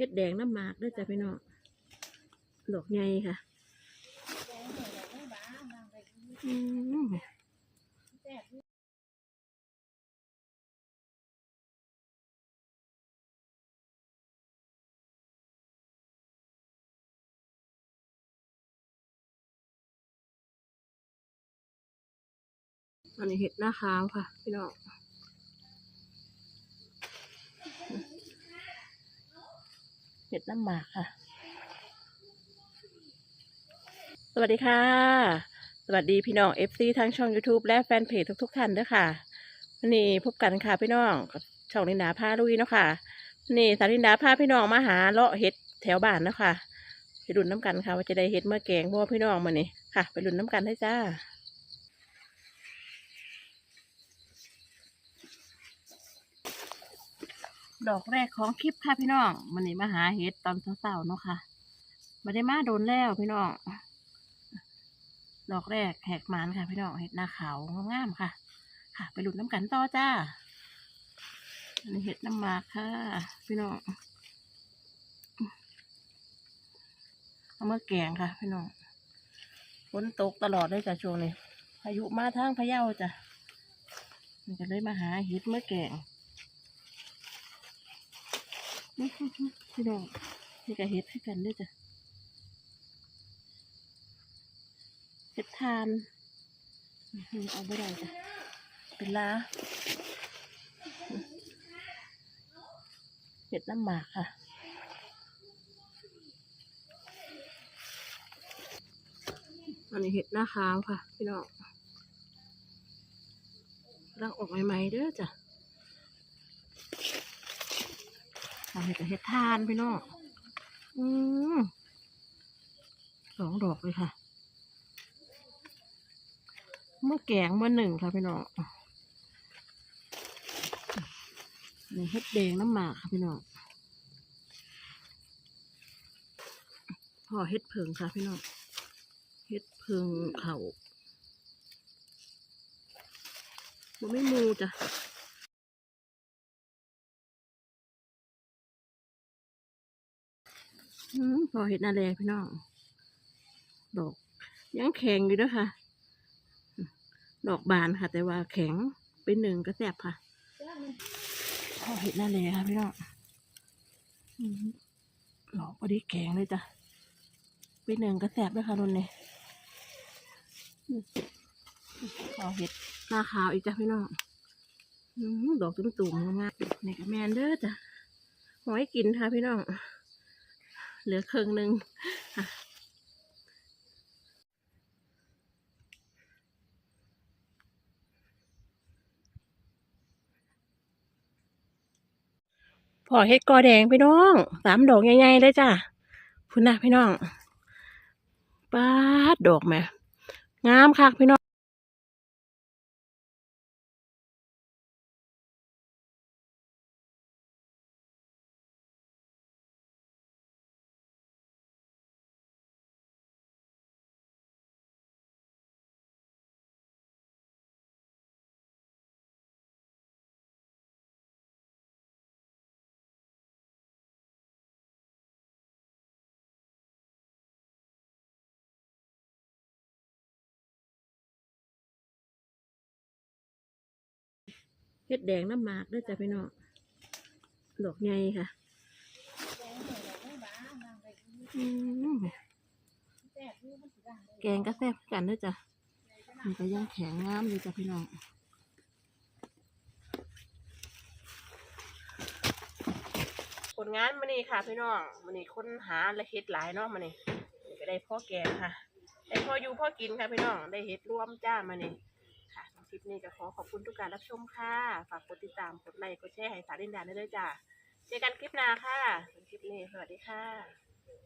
เฮ็ดแดงน้ำหมากด้วยจ้ะพี่น้องดอกใหญ่ค่ะอันนี้เห็ดหน้าขาวค่ะ พี่น้อง เห็ดน้ำหมากค่ะ สวัสดีค่ะ สวัสดีพี่น้อง FC ทั้งช่อง YouTube และแฟนเพจทุก ๆ ท่านด้วยค่ะวันนี้พบกันค่ะพี่น้องช่องลินดาพาลุยเนาะค่ะวันนี่สาวลินดาพาพี่น้องมาหาเลาะเห็ดแถวบ้านเนาะค่ะไปดุนน้ำกันค่ะว่าจะได้เห็ดเมื่อแกงบ่พี่น้องมานี่ค่ะ ไปดุนน้ำกันได้จ้า ดอกแรกของคลิปค่ะพี่น้องมันนี่มาหาเห็ดตอนเช้าๆเนาะค่ะมาได้มาโดนแล้วพี่น้อง ดอกแรกแหกมานค่ะ พี่น้องเห็ดหน้าขาวงามๆค่ะ ค่ะ ไปหลุดน้ำกันต่อจ้าอันนี้เห็ดน้ำหมากค่ะ พี่น้องเอามาแกงค่ะ พี่น้องฝนตกตลอดเลยจ้ะช่วงนี้พายุมาทางพะเยาจ้ะมันก็เลยมาหาเห็ดเมื่อแกง พี่น้องนี่ก็เห็ดให้กันด้วยจ้ะเห็ดทานเอาไม่ได้จ้ะเป็นลาเห็ดน้ำหมากค่ะอันนี้เห็ดหน้าขาวค่ะ พี่น้องร่างออกใหม่ๆเด้อจ้ะ ทำให้กับเห็ดทานพี่น้องอืมสองดอกเลยค่ะเมื่อแกงเมื่อหนึ่งค่ะพี่น้องนี่เห็ดแดงน้ำหมากค่ะพี่น้องพอเห็ดเพิงค่ะพี่น้องเห็ดเพิงเขาบ่ไม่มูจ้ะ พอเห็ดนาแลพี่น้อง ดอกยังแข็งอยู่ด้วยค่ะ ดอกบานค่ะ แต่ว่าแข็งเป็นหนึ่งก็แสบค่ะพอเห็ดนาแลค่ะพี่น้องดอกพอดีแข็งเลยจ้ะเป็นหนึ่งก็แสบด้วยค่ะรุ่นนี้พอเห็ดหน้าขาวอีกจ้ะพี่น้องดอกตุ้มๆงามๆนี่ก็แมนเด้อจ้ะหอยกินค่ะพี่น้อง เหลือครึ่งหนึ่งอะพอเฮ็ดกอแดงพี่น้องสามดอกใหญ่ๆเลยจ้ะพุ่นนะพี่น้องปาดดอกแหม่งามคักพี่น้อง เฮ็ดแดงน้ำหมากด้วยจ้ะพี่น้องดอกใหญ่ค่ะแกงก็แซ่บกันด้วยจ้ะมันก็ยังแข็งงามอยู่จ้ะพี่น้องผลงานมานี่ค่ะพี่น้องมานี่ค้นหาและเฮ็ดหลายเนาะมานี่ก็ได้พ่อแกงค่ะได้พ่ออยู่พ่อกินค่ะพี่น้องได้เฮ็ดร่วมจ้ามานี่ คลิปนี้ก็ขอขอบคุณทุกการรับชมค่ะ ฝากกดติดตาม กดไลค์ กดแชร์ให้สารินดาได้เลยจ้าเจอกันคลิปหน้าค่ะคลิปนี้สวัสดีค่ะ